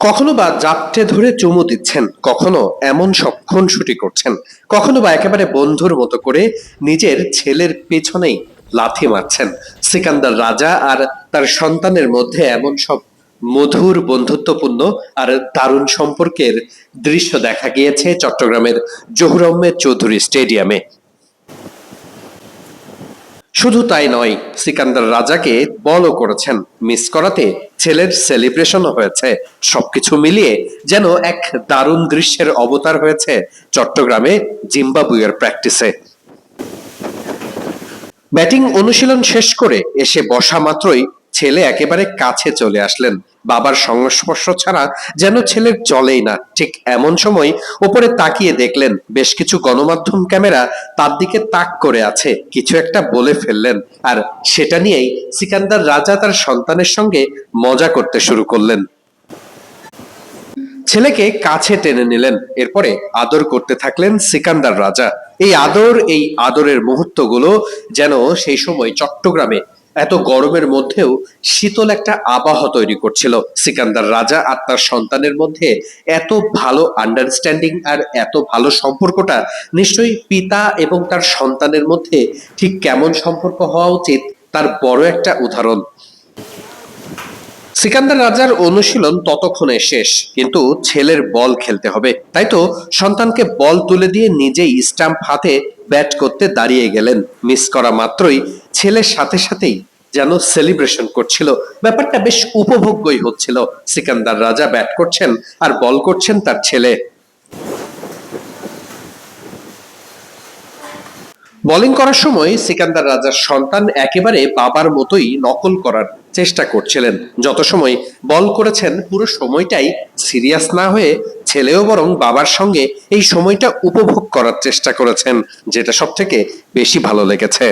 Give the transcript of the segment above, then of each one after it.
কখনো বা জাপটে ধরে চুমু দিচ্ছেন, কখনো এমন সক্ষণ খুনসুটি করছেন, কখনো বা একেবারে বন্ধুর মতো করে নিজের ছেলের পেছনেই লাথি মারছেন। সিকান্দার রাজা আর তার সন্তানের মধ্যে এমন সব মধুর বন্ধুত্বপূর্ণ আর দারুণ সম্পর্কের দৃশ্য দেখা গিয়েছে চট্টগ্রামের জহুর আহমেদ চৌধুরী স্টেডিয়ামে। শুধু তাই নয়, সিকান্দার রাজাকে বলও করেছেন, মিস করাতে ছেলের সেলিব্রেশনও হয়েছে। সবকিছু মিলিয়ে যেন এক দারুণ দৃশ্যের অবতার হয়েছে চট্টগ্রামে জিম্বাবুয়ের প্র্যাকটিসে। ব্যাটিং অনুশীলন শেষ করে এসে বসা মাত্রই ছেলে একেবারে কাছে চলে আসলেন। বাবার সংস্পর্শ ছাড়া যেন ছেলের চলেই না। ঠিক এমন সময় ওপরে তাকিয়ে দেখলেন, বেশ কিছু গণমাধ্যম ক্যামেরা তার দিকে তাক করে আছে, কিছু একটা বলে ফেললেন আর সেটা নিয়েই সিকান্দার রাজা তার সন্তানের সঙ্গে মজা করতে শুরু করলেন। ছেলেকে কাছে টেনে নিলেন, এরপরে আদর করতে থাকলেন সিকান্দার রাজা। এই আদর, এই আদরের মুহূর্তগুলো যেন সেই সময় চট্টগ্রামে এত গরমের মধ্যেও শীতল একটা আবাহ তৈরি করছিল। সিকান্দার রাজা আর তার সন্তানের মধ্যে এত ভালো আন্ডারস্ট্যান্ডিং আর এত ভালো সম্পর্কটা, নিশ্চয়ই পিতা এবং তার সন্তানের মধ্যে ঠিক কেমন সম্পর্ক হওয়া উচিত তার বড় একটা উদাহরণ। সিকান্দার রাজার অনুশীলন ততক্ষণে শেষ, কিন্তু ছেলের বল খেলতে হবে। তাই তো সন্তানকে বল তুলে দিয়ে নিজেই স্টাম্প হাতে ব্যাট করতে দাঁড়িয়ে গেলেন। মিস করা মাত্রই ছেলের সাথে সাথেই যেন সেলিব্রেশন করছিল। ব্যাপারটা বেশ উপভোগ্যই হচ্ছিল। সিকান্দার রাজা ব্যাট করছেন আর বল করছেন তার ছেলে। বোলিং করার সময় সিকান্দার রাজার সন্তান একেবারে বাবার মতোই নকল করার চেষ্টা করছিলেন। যত সময় বল করেছেন, পুরো সময়টাই সিরিয়াস না হয়ে ছেলেও বরং বাবার সঙ্গে এই সময়টা উপভোগ করার চেষ্টা করেছেন, যেটা সব থেকে বেশি ভালো লেগেছে।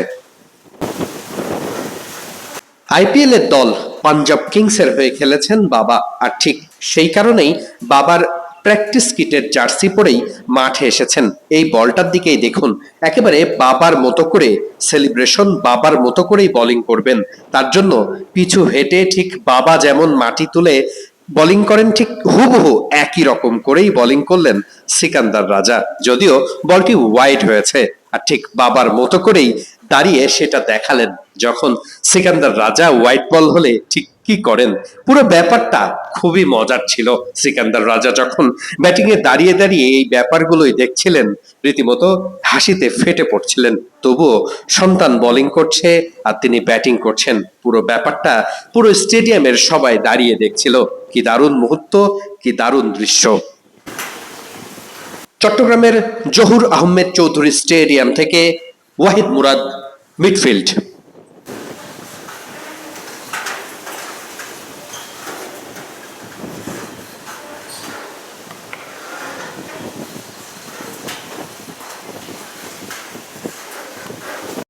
আইপিএল এর দল পাঞ্জাব কিংসের হয়ে খেলেছেন বাবা। আর ঠিক সেই কারণেই বাবার প্র্যাকটিস কিটের জার্সি পরেই মাঠে এসেছেন। এই বলটার দিকেই দেখুন, একেবারে বাবার মতো করে সেলিব্রেশন, বাবার মতো করেই বোলিং করবেন। তার জন্য পিছু হেঁটে ঠিক বাবা যেমন মাটি তুলে বোলিং করেন, ঠিক হুবহু একই রকম করেই বলিং করলেন সিকান্দার রাজা। যদিও বলটি ওয়াইড হয়েছে, আর ঠিক বাবার মতো করেই দাঁড়িয়ে সেটা দেখালেন, যখন সিকান্দার রাজা হোয়াইট বল হলে ঠিক কি করেন? পুরো ব্যাপারটা খুবই মজার ছিল। সিকান্দার রাজা যখন ব্যাটিং এ দাঁড়িয়ে দাঁড়িয়ে এই ব্যাপারগুলোই দেখছিলেন, রীতিমতো হাসিতে ফেটে পড়ছিলেন। তবুও সন্তান বোলিং করছে আর তিনি ব্যাটিং করছেন। পুরো ব্যাপারটা পুরো স্টেডিয়ামের সবাই দাঁড়িয়ে দেখছিল। কি দারুণ মুহূর্ত, কি দারুণ দৃশ্য। চট্টগ্রামের জহুর আহমেদ চৌধুরী স্টেডিয়াম থেকে ওয়াহিদ মুরাদ મિડફિલ્ડ